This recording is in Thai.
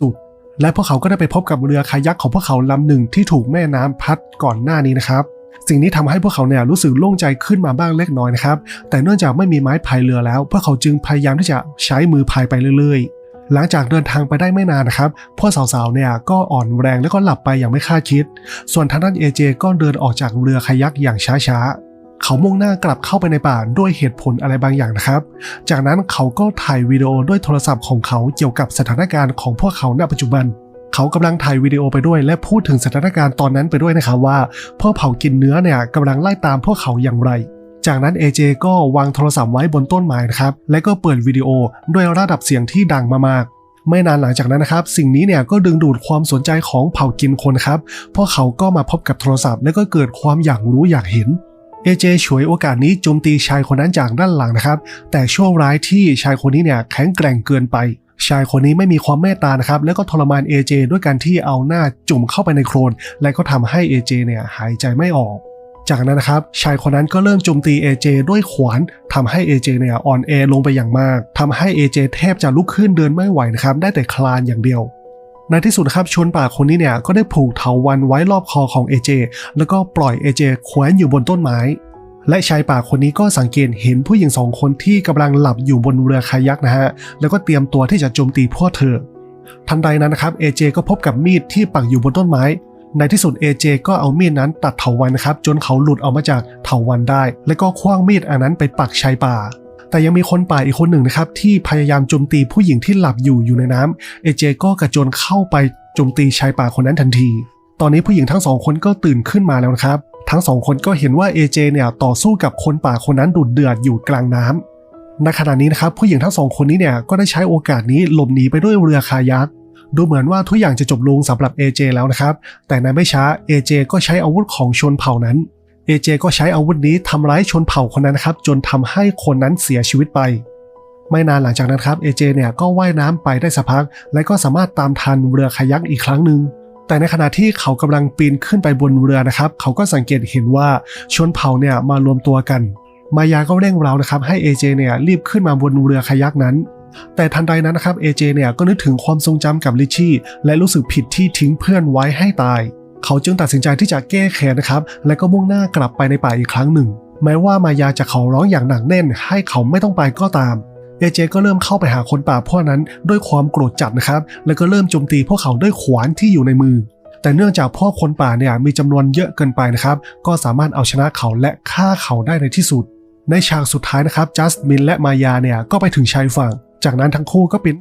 สุด และพวกเขาก็ได้ไปพบกับเรือคายักของพวกเขาลำหนึ่งที่ถูกแม่น้ำพัดก่อนหน้านี้นะครับ สิ่งนี้ทำให้พวกเขาเนี่ยรู้สึกโล่งใจขึ้นมาบ้างเล็กน้อยนะครับ แต่เนื่องจากไม่มีไม้พายเรือแล้ว พวกเขาจึงพยายามที่จะใช้มือพายไปเรื่อยๆหลังจากเดินทางไปได้ไม่นานนะครับ พวกสาวๆ เนี่ยก็อ่อนแรงแล้วก็หลับไปอย่างไม่คาดคิด ส่วนทางด้านเอเจก็เดินออกจากเรือคายักอย่างช้าๆ เขามุ่งหน้ากลับเข้าไปในป่าด้วยเหตุผลอะไรบางอย่างนะครับ จากนั้นเขาก็ถ่ายวิดีโอด้วยโทรศัพท์ของเขาเกี่ยวกับสถานการณ์ของพวกเขาณปัจจุบัน เขากำลังถ่ายวิดีโอไปด้วย และพูดถึงสถานการณ์ตอนนั้นไปด้วยนะครับว่าพวกเผากินเนื้อเนี่ยกำลังไล่ตามพวกเขาอย่างไร จากนั้น AJ ก็วางโทรศัพท์ไว้บนต้นไม้นะครับ และก็เปิดวิดีโอด้วยระดับเสียงที่ดังมากๆไม่นานหลังจากนั้นนะครับ สิ่งนี้เนี่ยก็ดึงดูดความสนใจของเผ่ากินคนครับพวกเขาก็มาพบกับโทรศัพท์และก็เกิดความอยากรู้อยากเห็น AJ ฉวยโอกาสนี้โจมตีชายคนนั้นจากด้านหลังนะครับ แต่โชคร้ายที่ชายคนนี้เนี่ยแข็งแกร่งเกินไป ชายคนนี้ไม่มีความเมตตานะครับ แล้วก็ทรมาน AJ ด้วยการที่เอาหน้าจุ่มเข้าไปในโคลนและก็ทำให้ AJ เจเนี่ยหายใจไม่ออก จากนั้นนะครับ ชายคนนั้นก็เริ่มโจมตี AJ ด้วยขวานทำให้ AJ เจเนี่ยอ่อนแอลงไปอย่างมากทำให้ AJ แทบจะลุกขึ้นเดินไม่ไหวนะครับ ได้แต่คลานอย่างเดียว ในที่สุดครับชนป่าคนนี้เนี่ยก็ได้ผูกเถาวันไว้รอบคอของ AJ แล้วก็ปล่อย AJ แขวนอยู่บนต้นไม้ และชายป่าคนนี้ก็สังเกตเห็นผู้หญิงสองคนที่กำลังหลับอยู่บนเรือคายักนะฮะแล้วก็เตรียมตัวที่จะโจมตีพวกเธอ ทันใดนั้นนะครับ AJ ก็พบกับมีดที่ปักอยู่บนต้นไม้ ในที่สุด AJ ก็เอามีดนั้นตัดเถาวันนะครับจนเขาหลุดออกมาจากเถาวันได้ แล้วก็คว้างมีดอันนั้นไปปักชายป่า แต่ยังมีคนป่าอีกคนหนึ่งนะครับที่พยายามโจมตีผู้หญิงที่หลับอยู่อยู่ในน้ำ AJ ก็กระโจนเข้าไปโจมตีชายป่าคนนั้นทันที ตอนนี้ผู้หญิงทั้งสองคนก็ตื่นขึ้นมาแล้วนะครับ ทั้งสองคนก็เห็นว่า AJ เจเนี่ยต่อสู้กับคนป่าคนนั้นดุดเดือดอยู่กลางน้ำในขณะนี้นะครับผู้หญิงทั้งสองคนนี้เนี่ยก็ได้ใช้โอกาสนี้หลบหนีไปด้วยเรือคายักดูเหมือนว่าทุกอย่างจะจบลงสำหรับ AJ แล้วนะครับ แต่ในไม่ช้า AJ ก็ใช้อาวุธของชนเผ่านั้น AJ ก็ใช้อาวุธนี้ทำร้ายชนเผ่าคนนั้นนะครับ จนทำให้คนนั้นเสียชีวิตไป ไม่นานหลังจากนั้นครับ AJ เจเนี่ยก็ว่ายน้ำไปได้สักพัก และก็สามารถตามทันเรือคายักอีกครั้งหนึ่งแต่ในขณะที่เขากำลังปีนขึ้นไปบนเรือนะครับ เขาก็สังเกตเห็นว่าชนเผ่าเนี่ยมารวมตัวกัน มายาก็เร่งเร้านะครับ ให้ AJ เจเนี่ยรีบขึ้นมาบนเรือคายักนั้น แต่ทันใดนั้นนะครับ AJ เจเนี่ยก็นึกถึงความทรงจำกับลิชี่และรู้สึกผิดที่ทิ้งเพื่อนไว้ให้ตาย เขาจึงตัดสินใจที่จะแก้แค้นนะครับ และก็มุ่งหน้ากลับไปในป่าอีกครั้งหนึ่ง แม้ว่ามายาจะขอร้องอย่างหนักแน่น ให้เขาไม่ต้องไปก็ตามเอเจก็เริ่มเข้าไปหาคนป่าพวกนั้นด้วยความโกรธจัดนะครับ แล้วก็เริ่มโจมตีพวกเขาด้วยขวานที่อยู่ในมือ แต่เนื่องจากพวกคนป่าเนี่ยมีจำนวนเยอะเกินไปนะครับ ก็สามารถเอาชนะเขาและฆ่าเขาได้ในที่สุด ในฉากสุดท้ายนะครับ จัสมินและมายาเนี่ยก็ไปถึงชายฝั่ง จากนั้นทั้งคู่ก็ปิด